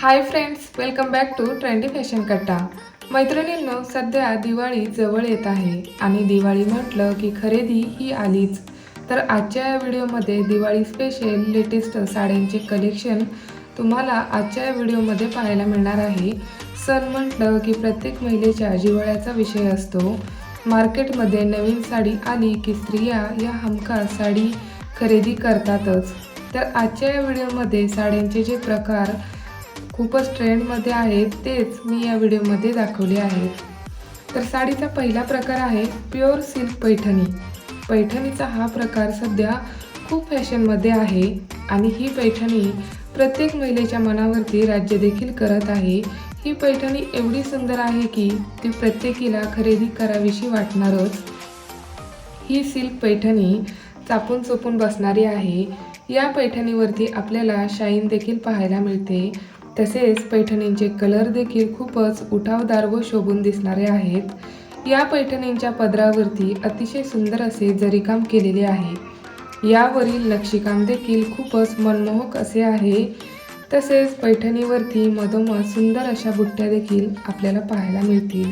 Hi friends welcome back to trendy fashion कट्टा मैत्रिणींनो सध्या दिवाळी जवळ येत आहे आणि दिवाळी म्हटलं की खरेदी ही आलीच. तर आजच्या या व्हिडिओमध्ये दिवाळी स्पेशल लेटेस्ट साड्यांचे कलेक्शन तुम्हाला आजच्या या व्हिडिओमध्ये पाहायला मिळणार आहे. सण म्हटलं की प्रत्येक महिलेच्या जिव्हाळ्याचा विषय असतो. मार्केटमध्ये नवीन साडी आली की स्त्रिया या हमखास साडी खरेदी करतातच. तर आजच्या या व्हिडिओमध्ये साड्यांचे जे प्रकार खूपच ट्रेंडमध्ये आहेत तेच मी या व्हिडिओमध्ये दाखवले आहेत. तर साडीचा पहिला प्रकार आहे प्युअर सिल्क पैठणी. पैठणीचा हा प्रकार सध्या खूप फॅशनमध्ये आहे आणि ही पैठणी प्रत्येक महिलेच्या मनावरती राज्य देखील करत आहे. ही पैठणी एवढी सुंदर आहे की ती प्रत्येकीला खरेदी करावीशी वाटणारच. ही सिल्क पैठणी चापून चोपून बसणारी आहे. या पैठणीवरती आपल्याला शाईन देखील पाहायला मिळते. तसेच पैठणींचे कलर देखील खूपच उठावदार व शोभून दिसणारे आहेत. या पैठणींच्या पदरावरती अतिशय सुंदर असे जरीकाम केलेले आहे. यावरील नक्षीकाम देखील खूपच मनमोहक असे आहे. तसेच पैठणीवरती मधोमध सुंदर अशा बुट्ट्या देखील आपल्याला पाहायला मिळतील.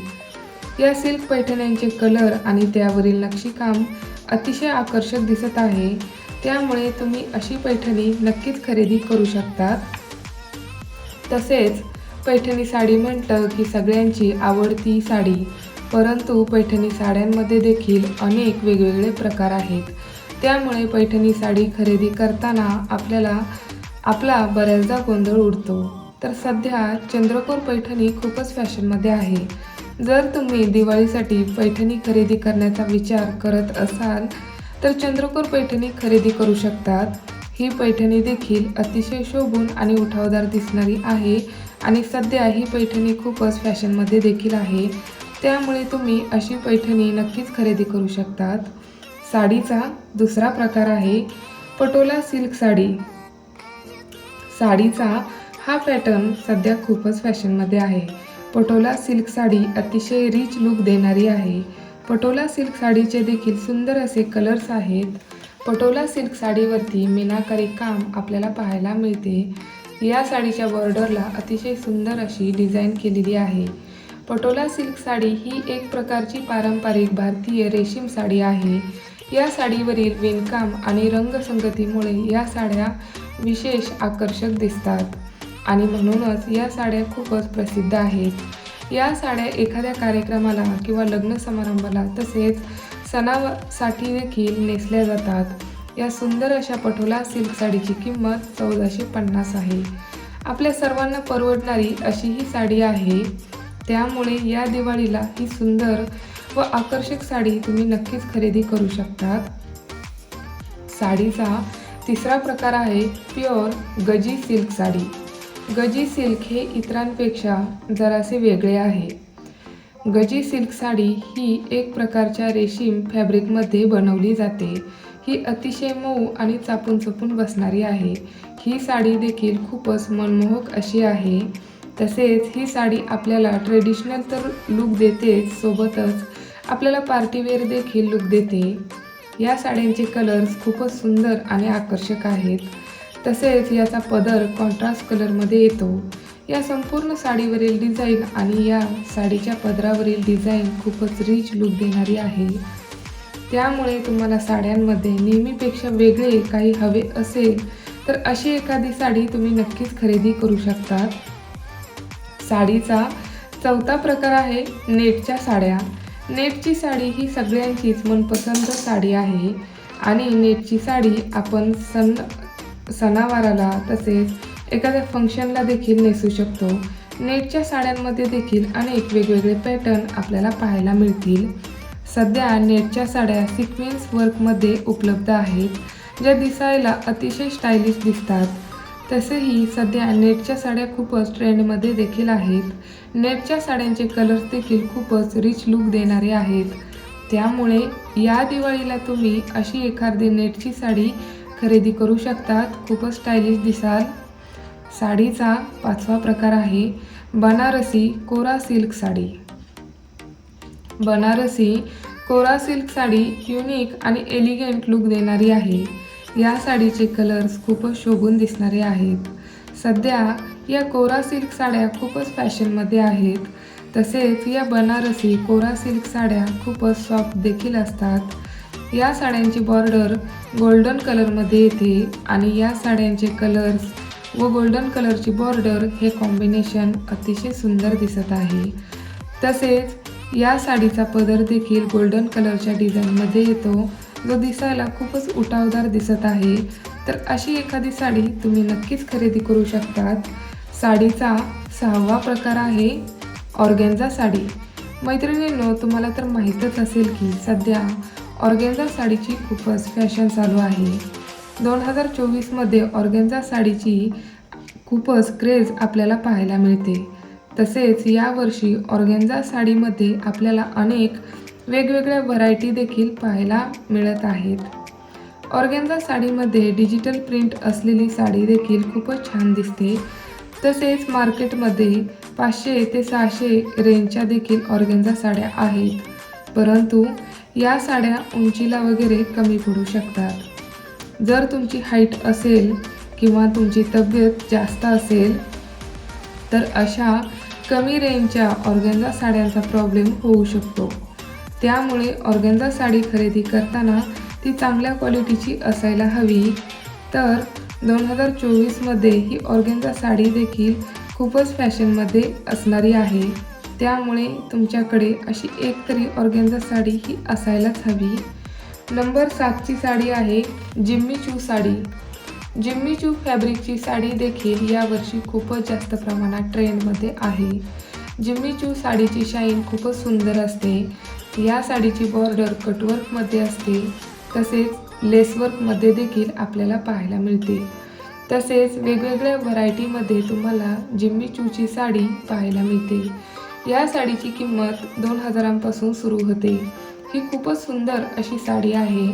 या सिल्क पैठण्यांचे कलर आणि त्यावरील नक्षीकाम अतिशय आकर्षक दिसत आहे. त्यामुळे तुम्ही अशी पैठणी नक्कीच खरेदी करू शकतात तसेच पैठणी साडी म्हटलं की सगळ्यांची आवडती साडी. परंतु पैठणी साड्यांमध्ये देखील अनेक वेगवेगळे प्रकार आहेत. त्यामुळे पैठणी साडी खरेदी करताना आपल्याला आपला बऱ्याचदा गोंधळ उडतो. तर सध्या चंद्रकोर पैठणी खूपच फॅशनमध्ये आहे. जर तुम्ही दिवाळीसाठी पैठणी खरेदी करण्याचा विचार करत असाल तर चंद्रकोर पैठणी खरेदी करू शकतात. ही पैठणी देखील अतिशय शोभून आणि उठावदार दिसणारी आहे आणि सध्या ही पैठणी खूपच फॅशनमध्ये देखील आहे. त्यामुळे तुम्ही अशी पैठणी नक्कीच खरेदी करू शकतात. साडीचा दुसरा प्रकार आहे पटोला सिल्क साडी. साडीचा हा पॅटर्न सध्या खूपच फॅशनमध्ये आहे. पटोला सिल्क साडी अतिशय रिच लुक देणारी आहे. पटोला सिल्क साडीचे देखील सुंदर असे कलर्स आहेत. पटोला सिल्क साडीवरती मीनाकारी काम आपल्याला पाहायला मिळते. या साडीच्या बॉर्डरला अतिशय सुंदर अशी डिझाईन केलेली आहे. पटोला सिल्क साडी ही एक प्रकारची पारंपरिक भारतीय रेशीम साडी आहे. या साडीवरील विणकाम आणि रंगसंगतीमुळे या साड्या विशेष आकर्षक दिसतात. आणि म्हणूनच या साड्या खूपच प्रसिद्ध आहेत. या साड्या एखाद्या कार्यक्रमाला किंवा लग्न समारंभाला तसेच सणासाठी देखील नेसल्या जातात. या सुंदर अशा पटोला सिल्क साडीची किंमत चौदाशे पन्नास आहे. आपल्या सर्वांना परवडणारी अशी ही साडी आहे. त्यामुळे या दिवाळीला ही सुंदर व आकर्षक साडी तुम्ही नक्कीच खरेदी करू शकतात. साडीचा तिसरा प्रकार आहे pure Gaji silk sari. Gaji silk हे इतरांपेक्षा जरासे वेगळे आहे. गजी सिल्क साडी ही एक प्रकारच्या रेशीम फॅब्रिकमध्ये बनवली जाते. ही अतिशय मऊ आणि चापून चपून बसणारी आहे. ही साडी देखील खूपच मनमोहक अशी आहे. तसेच ही साडी आपल्याला ट्रेडिशनल तर लुक देतेच सोबतच आपल्याला पार्टीवेअर देखील लुक देते. या साड्यांचे कलर्स खूपच सुंदर आणि आकर्षक आहेत. तसेच याचा पदर कॉन्ट्रास्ट कलरमध्ये येतो. या संपूर्ण साडीवरील डिझाईन आणि या साडीच्या पदरावरील डिझाईन खूपच रिच लुक देणारी आहे. त्यामुळे तुम्हाला साड्यांमध्ये नेहमीपेक्षा वेगळे काही हवे असेल तर अशी एखादी साडी तुम्ही नक्कीच खरेदी करू शकतात साडीचा चौथा प्रकार आहे नेटच्या साड्या. नेटची साडी ही सगळ्यांचीच मनपसंत साडी आहे आणि नेटची साडी आपण सण सणावाराला तसेच एखाद्या फंक्शनला देखील नेसू शकतो. नेटच्या साड्यांमध्ये देखील अनेक वेगवेगळे पॅटर्न आपल्याला पाहायला मिळतील. सध्या नेटच्या साड्या सिक्वेन्स वर्कमध्ये उपलब्ध आहेत ज्या दिसायला अतिशय स्टायलिश दिसतात. तसेही सध्या नेटच्या साड्या खूपच ट्रेंडमध्ये देखील आहेत. नेटच्या साड्यांचे कलर्स देखील खूपच रिच लुक देणारे आहेत. त्यामुळे या दिवाळीला तुम्ही अशी एखादी नेटची साडी खरेदी करू शकतात. खूपच स्टायलिश दिसाल. साडीचा पाचवा प्रकार आहे बनारसी कोरा silk sari. Banarasi kora silk sari unique आणि एलिगंट लुक देणारी आहे. या साडीचे कलर्स खूपच शोभून दिसणारे आहेत. सध्या या कोरा सिल्क साड्या खूपच फॅशनमध्ये आहेत. तसेच या बनारसी कोरा सिल्क साड्या खूपच सॉफ्ट देखील असतात. या साड्यांची बॉर्डर गोल्डन कलरमध्ये येते आणि या साड्यांचे कलर्स व गोल्डन कलरची बॉर्डर हे कॉम्बिनेशन अतिशय सुंदर दिसत आहे. तसेच या साडीचा पदर देखील गोल्डन कलरच्या डिझाईनमध्ये येतो जो दिसायला खूपच उठावदार दिसत आहे. तर अशी एखादी साडी तुम्ही नक्कीच खरेदी करू शकतात. साडीचा सहावा प्रकार आहे ऑर्गेन्झा साडी. मैत्रिणींनो तुम्हाला तर माहीतच असेल की सध्या ऑर्गेन्झा साडीची खूपच फॅशन चालू आहे. दोन हजार चोवीसमध्ये ऑर्गेन्झा साडीची खूपच क्रेज आपल्याला पाहायला मिळते. तसेच यावर्षी ऑर्गेन्झा साडीमध्ये आपल्याला अनेक वेगवेगळ्या व्हरायटी देखील पाहायला मिळत आहेत. ऑर्गेन्झा साडीमध्ये डिजिटल प्रिंट असलेली साडी देखील खूपच छान दिसते. तसेच मार्केटमध्ये पाचशे ते सहाशे रेंजच्या देखील ऑर्गेन्झा साड्या आहेत. परंतु या साड्या उंचीला वगैरे कमी पडू शकतात. जर तुमची हाईट असेल किंवा तुमची तब्येत जास्त असेल तर अशा कमी रेंजच्या ऑर्गेन्झा साड्यांचा प्रॉब्लेम होऊ शकतो. त्यामुळे ऑर्गेन्झा साडी खरेदी करताना ती चांगल्या क्वालिटीची असायला हवी. तर दोन हजार चोवीसमध्ये ही ऑर्गेन्झा साडी देखील खूपच फॅशनमध्ये असणारी आहे. त्यामुळे तुमच्याकडे अशी एक तरी ऑर्गेन्झा साडी ही असायलाच हवी. नंबर सातची साडी आहे जिम्मी चू साडी. जिम्मी चू फॅब्रिकची साडी देखील यावर्षी खूपच जास्त प्रमाणात ट्रेंडमध्ये आहे. जिम्मी चू साडीची शाईन खूपच सुंदर असते. या साडीची बॉर्डर कटवर्कमध्ये असते. तसेच लेसवर्कमध्ये देखील आपल्याला पाहायला मिळते. तसेच वेगवेगळ्या व्हरायटीमध्ये तुम्हाला जिम्मी चूची साडी पाहायला मिळते. या साडीची किंमत दोन हजारांपासून सुरू होते. ही खूपच सुंदर अशी साडी आहे.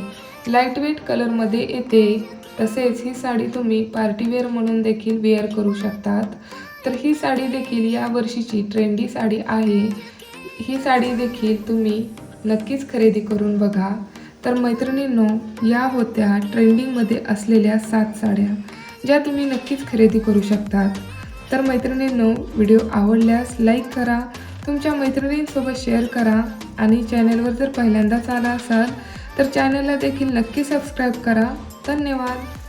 लाईटवेट कलरमध्ये येते. तसेच ही साडी तुम्ही पार्टीवेअर म्हणून देखील वेअर करू शकतात. तर ही साडी देखील या वर्षीची ट्रेंडी साडी आहे. ही साडी देखील तुम्ही नक्कीच खरेदी करून बघा. तर मैत्रिणींनो या होत्या ट्रेंडिंगमध्ये असलेल्या सात साड्या ज्या तुम्ही नक्कीच खरेदी करू शकतात. तर मैत्रिणींनो व्हिडिओ आवडल्यास लाईक करा. तुमच्या मैत्रिणींसोबत शेअर करा. आणि चॅनलवर जर पहिल्यांदाच आला असाल तर चॅनलला देखील नक्की सबस्क्राईब करा. धन्यवाद.